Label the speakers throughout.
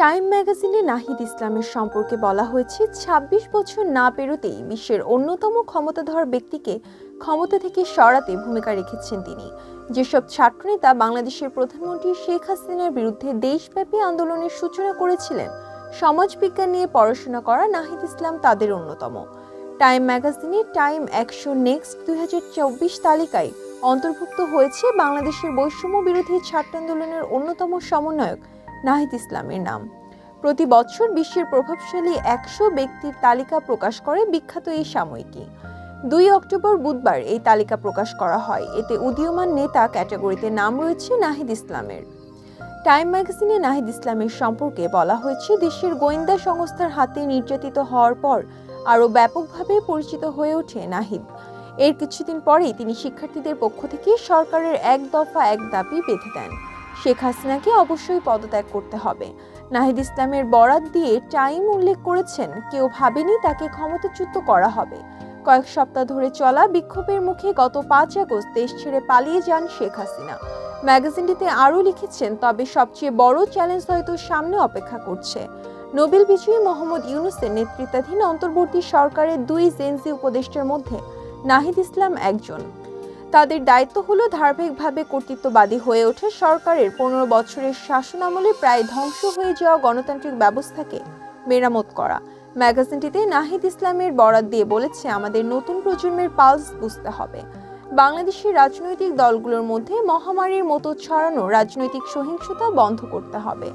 Speaker 1: Time ম্যাগাজিনে Nahid ইসলামের সম্পর্কে বলা হয়েছে ২৬ বছর না পেরোতেই বিশ্বের অন্যতম ক্ষমতাধর ব্যক্তিকে ক্ষমতা থেকে সরাতে ভূমিকা রেখেছেন তিনি। যেসব ছাত্রনেতা বাংলাদেশের প্রধানমন্ত্রী শেখ হাসিনার বিরুদ্ধে দেশব্যাপী আন্দোলনের সূচনা করেছিলেন, সমাজবিজ্ঞান নিয়ে পড়াশোনা করা নাহিদ ইসলাম তাদের অন্যতম। টাইম ম্যাগাজিনে টাইম একশো নেক্সট দুই হাজার চব্বিশ তালিকায় অন্তর্ভুক্ত হয়েছে বাংলাদেশের বৈষম্য বিরোধী ছাত্র আন্দোলনের অন্যতম সমন্বয়ক নাহিদ ইসলামের নাম। প্রতি বছর বিশ্বের প্রভাবশালী একশো ব্যক্তির তালিকা প্রকাশ করে বিখ্যাত এই সাময়িকী। দুই অক্টোবর বুধবার এই তালিকা প্রকাশ করা হয়। এতে উদীয়মান নেতা ক্যাটাগরিতে নাম রয়েছে নাহিদ ইসলামের। টাইম ম্যাগাজিনে নাহিদ ইসলামের সম্পর্কে বলা হয়েছে, দেশের গোয়েন্দা সংস্থার হাতে নির্যাতিত হওয়ার পর আরও ব্যাপকভাবে পরিচিত হয়ে ওঠে নাহিদ। এর কিছুদিন পরেই তিনি শিক্ষার্থীদের পক্ষ থেকে সরকারের এক দফা এক দাবি বেঁধে দেন। শেখ হাসিনাকে অবশ্যই পদত্যাগ করতে হবে। নাহিদ ইসলামের বরাত দিয়ে টাইম উল্লেখ করেছেন, কেউ ভাবেনি তাকে ক্ষমতাচ্যুত করা হবে। কয়েক সপ্তাহ ধরে চলা বিক্ষোভের মুখে গত পাঁচ আগস্ট দেশ ছেড়ে পালিয়ে যান শেখ হাসিনা। ম্যাগাজিনটিতে আরও লিখেছেন, তবে সবচেয়ে বড় চ্যালেঞ্জ হয়তো সামনে অপেক্ষা করছে। নোবেল বিজয়ী মোহাম্মদ ইউনুসের নেতৃত্বাধীন অন্তর্বর্তী সরকারের দুই জেনজি উপদেষ্টার মধ্যে নাহিদ ইসলাম একজন। তাদের দায়িত্ব হলো ধারাবাহিকভাবে কর্তৃত্ববাদী হয়ে ওঠে সরকারের পনেরো বছরের শাসনামলে প্রায় ধ্বংস হয়ে যাওয়া গণতান্ত্রিক ব্যবস্থাকে মেরামত করা। ম্যাগাজিনটিতে নাহিদ ইসলামের বরাত দিয়ে বলেছে, আমাদের নতুন প্রজন্মের পালস বুঝতে হবে। বাংলাদেশের রাজনৈতিক দলগুলোর মধ্যে মহামারীর মতো ছড়ানো রাজনৈতিক সহিংসতা বন্ধ করতে হবে।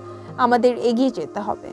Speaker 1: আমাদের এগিয়ে যেতে হবে।